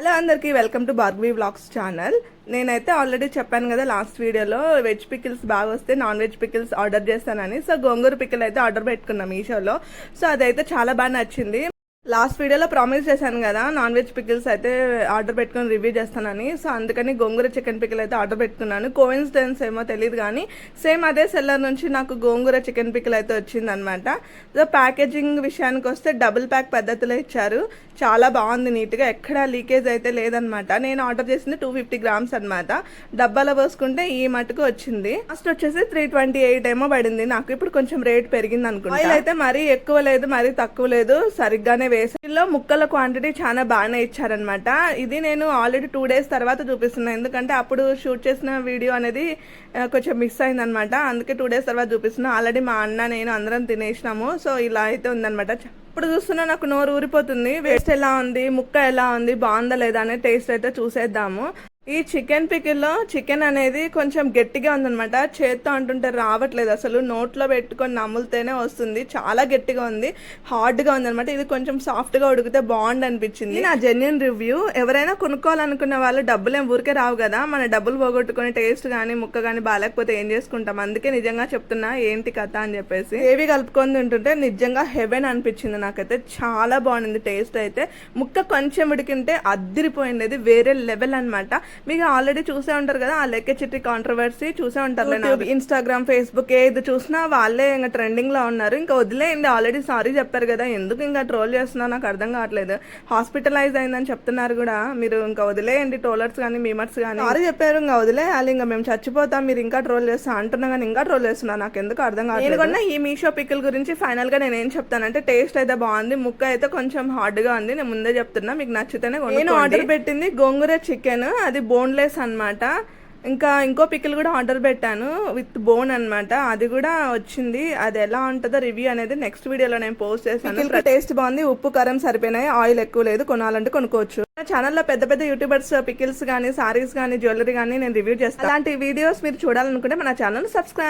Hello అందరికీ welcome to Barbie vlogs channel. నేనైతే already చెప్పాను కదా లాస్ట్ వీడియోలో వెజ్ పికిల్స్ బాగా వస్తే నాన్ వెజ్ పికిల్స్ ఆర్డర్ చేస్తానని. సో గోంగూర పికిల్ అయితే ఆర్డర్ పెట్టుకున్నాం మీషోలో. సో అదైతే చాలా బాగా నచ్చింది. లాస్ట్ వీడియోలో ప్రామిస్ చేశాను కదా నాన్ వెజ్ పికిల్స్ అయితే ఆర్డర్ పెట్టుకొని రివ్యూ చేస్తానని. సో అందుకని గోంగూర చికెన్ పికిల్ అయితే ఆర్డర్ పెట్టుకున్నాను. కోయిన్సిడెన్స్ ఏమో తెలియదు కానీ సేమ్ అదే సెల్లర్ నుంచి నాకు గోంగూర చికెన్ పికిల్ అయితే వచ్చింది అనమాట సో ప్యాకేజింగ్ విషయానికి వస్తే డబుల్ ప్యాక్ పద్ధతిలో ఇచ్చారు. చాలా బాగుంది నీట్గా ఎక్కడ లీకేజ్ అయితే లేదనమాట నేను ఆర్డర్ చేసింది టూ ఫిఫ్టీ గ్రామ్స్ అనమాట డబ్బాలో పోసుకుంటే ఈ మటుకు వచ్చింది. ఫస్ట్ వచ్చేసి త్రీ ట్వంటీ ఎయిట్ ఏమో పడింది. నాకు ఇప్పుడు కొంచెం రేట్ పెరిగింది అనుకుంటా అయితే మరీ ఎక్కువ లేదు మరీ తక్కువ లేదు. సరిగ్గానే వేసవిలో ముక్కల క్వాంటిటీ చాలా బాగానే ఇచ్చారనమాట ఇది నేను ఆల్రెడీ టూ డేస్ తర్వాత చూపిస్తున్నాను ఎందుకంటే అప్పుడు షూట్ చేసిన వీడియో అనేది కొంచెం మిస్ అయిందనమాట అందుకే టూ డేస్ తర్వాత చూపిస్తున్నాను ఆల్రెడీ మా అన్న నేను అందరం తినేసినాము. సో ఇలా అయితే ఉందన్నమాట. ఇప్పుడు చూస్తున్నా నాకు నోరు ఊరిపోతుంది. వేస్ట్ ఎలా ఉంది? ముక్క ఎలా ఉంది? బాగుందా లేదా? అనే టేస్ట్ అయితే చూసేద్దాము. ఈ చికెన్ పికిల్లో చికెన్ అనేది కొంచెం గట్టిగా ఉందన్నమాట. చేత్తో అంటుంటే రావట్లేదు అసలు. నోట్లో పెట్టుకొని నములితేనే వస్తుంది. చాలా గట్టిగా ఉంది. హార్డ్గా ఉందన్నమాట. ఇది కొంచెం సాఫ్ట్గా ఉడికితే బాగుంది అనిపించింది నా జెన్యున్ రివ్యూ ఎవరైనా కొనుక్కోవాలనుకున్న వాళ్ళు డబ్బులు ఏం ఊరికే రావు కదా. మన డబ్బులు పోగొట్టుకుని టేస్ట్ కానీ ముక్క కానీ బాగాలేకపోతే ఏం చేసుకుంటాం? అందుకే నిజంగా చెప్తున్నా ఏంటి కథ అని చెప్పేసి. ఏవి కలుపుకొని తింటుంటే నిజంగా హెవెన్ అనిపించింది నాకైతే. చాలా బాగుంది టేస్ట్ అయితే. ముక్క కొంచెం ఉడికింటే అద్దిరిపోయింది. వేరే లెవెల్ అనమాట మీకు ఆల్రెడీ చూసే ఉంటారు కదా ఆ లెక్క చిట్టి కాంట్రవర్సీ చూసే ఉంటారు ఇన్స్టాగ్రామ్ ఫేస్బుక్ ఏది చూసినా వాళ్ళే ఇంకా ట్రెండింగ్లో ఉన్నారు. ఇంకా వదిలేయండి ఆల్రెడీ సారీ చెప్పారు కదా ఎందుకు ఇంకా ట్రోల్ చేస్తున్నా నాకు అర్థం కావట్లేదు. హాస్పిటలైజ్ అయిందని చెప్తున్నారు కూడా మీరు ఇంకా వదిలేయండి ట్రోలర్స్ కానీ మీమర్స్ కానీ సారీ చెప్పారు ఇంకా వదిలేయాలి ఇంకా మేము చచ్చిపోతాం మీరు ఇంకా ట్రోల్ చేస్తా అంటున్నా కానీ ఇంకా ట్రోల్ చేస్తున్నా నాకు ఎందుకు అర్థం కాదు నేను కొన్న ఈ మీషో పికిల్ గురించి ఫైనల్గా నేను ఏం చెప్తానంటే టేస్ట్ అయితే బాగుంది ముక్క అయితే కొంచెం హార్డ్గా ఉంది నేను ముందే చెప్తున్నా మీకు నచ్చితేనే నేను ఆర్డర్ పెట్టింది గోంగూర చికెన్ అది బోన్లెస్ అన్నమాట. ఇంకా ఇంకో పికిల్ కూడా ఆర్డర్ పెట్టాను విత్ బోన్ అన్నమాట. అది కూడా వచ్చింది. అది ఎలా ఉంటుందో రివ్యూ అనేది నెక్స్ట్ వీడియోలో నేను పోస్ట్ చేస్తాను టేస్ట్ బాగుంది. ఉప్పు కారం సరిపోయినాయి. ఆయిల్ ఎక్కువ లేదు. కొనాలంటే కొనుక్కోవచ్చు. నా ఛానల్లో పెద్ద పెద్ద యూట్యూబర్స్ పికిల్స్ కానీ సారీస్ కానీ జ్యువెలరీ కానీ నేను రివ్యూ చేస్తాను అలాంటి వీడియోస్ మీరు చూడాలనుకుంటే మన ఛానల్ సబ్స్క్రైబ్